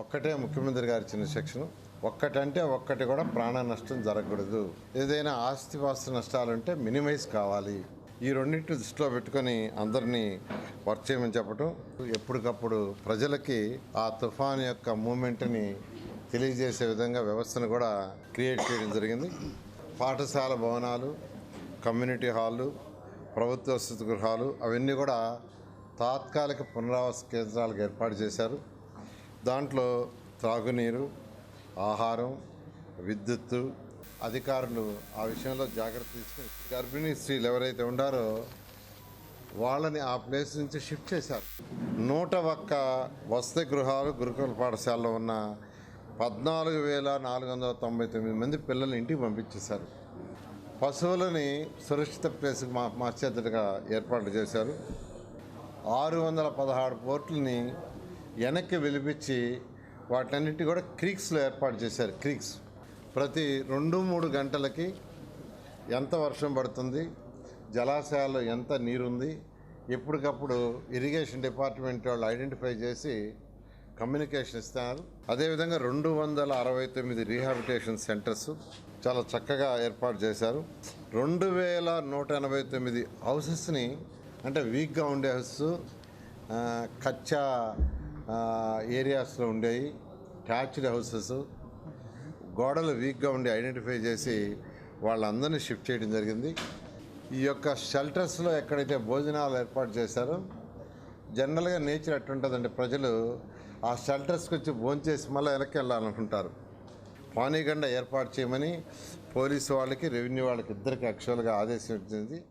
ఒక్కటే ముఖ్యమంత్రి గారు ఇచ్చిన సెక్షన్ ఒక్కటంటే ఒక్కటి కూడా ప్రాణ నష్టం జరగకూడదు. ఏదైనా ఆస్తిపాస్తి నష్టాలుంటే మినిమైజ్ కావాలి. ఈ రెండింటిని దృష్టిలో పెట్టుకొని అందరినీ వర్క్ చేయమని చెప్పడం ఎప్పటికప్పుడు ప్రజలకి ఆ తుఫాన్ యొక్క మూమెంట్ని తెలియజేసే విధంగా వ్యవస్థను కూడా క్రియేట్ చేయడం జరిగింది. పాఠశాల భవనాలు కమ్యూనిటీ హాళ్ళు ప్రభుత్వ వసతి గృహాలు అవన్నీ కూడా తాత్కాలిక పునరావాస కేంద్రాలకు ఏర్పాటు చేశారు. దాంట్లో త్రాగునీరు ఆహారం విద్యుత్తు అధికారులు ఆ విషయంలో జాగ్రత్త తీసుకుని గర్భిణీ స్త్రీలు ఎవరైతే ఉండారో వాళ్ళని ఆ ప్లేస్ నుంచి షిఫ్ట్ చేశారు. నూట ఒక్క వసతి గృహాలు గురుకుల పాఠశాలలో ఉన్న పద్నాలుగు వేల నాలుగు వందల తొంభై తొమ్మిది మంది పిల్లల్ని ఇంటికి పంపించేశారు. పశువులని సురక్షిత ప్లేస్కి మా మార్చేటట్టుగా ఏర్పాట్లు చేశారు. ఆరు వందల పదహారు పోర్టులని వెనక్కి వెలిపించి వాటన్నిటి కూడా క్రీక్స్లో ఏర్పాటు చేశారు. క్రీక్స్ ప్రతి రెండు మూడు గంటలకి ఎంత వర్షం పడుతుంది జలాశయాల్లో ఎంత నీరుంది ఎప్పటికప్పుడు ఇరిగేషన్ డిపార్ట్మెంట్ వాళ్ళు ఐడెంటిఫై చేసి కమ్యూనికేషన్ ఇస్తున్నారు అదేవిధంగా రెండు వందల అరవై తొమ్మిది రీహాబిటేషన్ సెంటర్స్ చాలా చక్కగా ఏర్పాటు చేశారు. రెండు వేల నూట ఎనభై తొమ్మిది హౌసెస్ని అంటే వీక్గా ఉండే హౌస్ కచ్చా ఏరియాస్లో ఉండేవి ట్యాచ్డ్ హౌసెస్ గోడలు వీక్గా ఉండి ఐడెంటిఫై చేసి వాళ్ళందరినీ షిఫ్ట్ చేయడం జరిగింది. ఈ యొక్క షెల్టర్స్లో ఎక్కడైతే భోజనాలు ఏర్పాటు చేశారో జనరల్గా నేచర్ ఎట్టుంటుందంటే ప్రజలు ఆ షెల్టర్స్కి వచ్చి భోంచేసి మళ్ళీ వెనక్కి వెళ్ళాలనుకుంటారు. పానీగండ ఏర్పాటు చేయమని పోలీసు వాళ్ళకి రెవెన్యూ వాళ్ళకి ఇద్దరికి యాక్చువల్గా ఆదేశం ఇచ్చింది.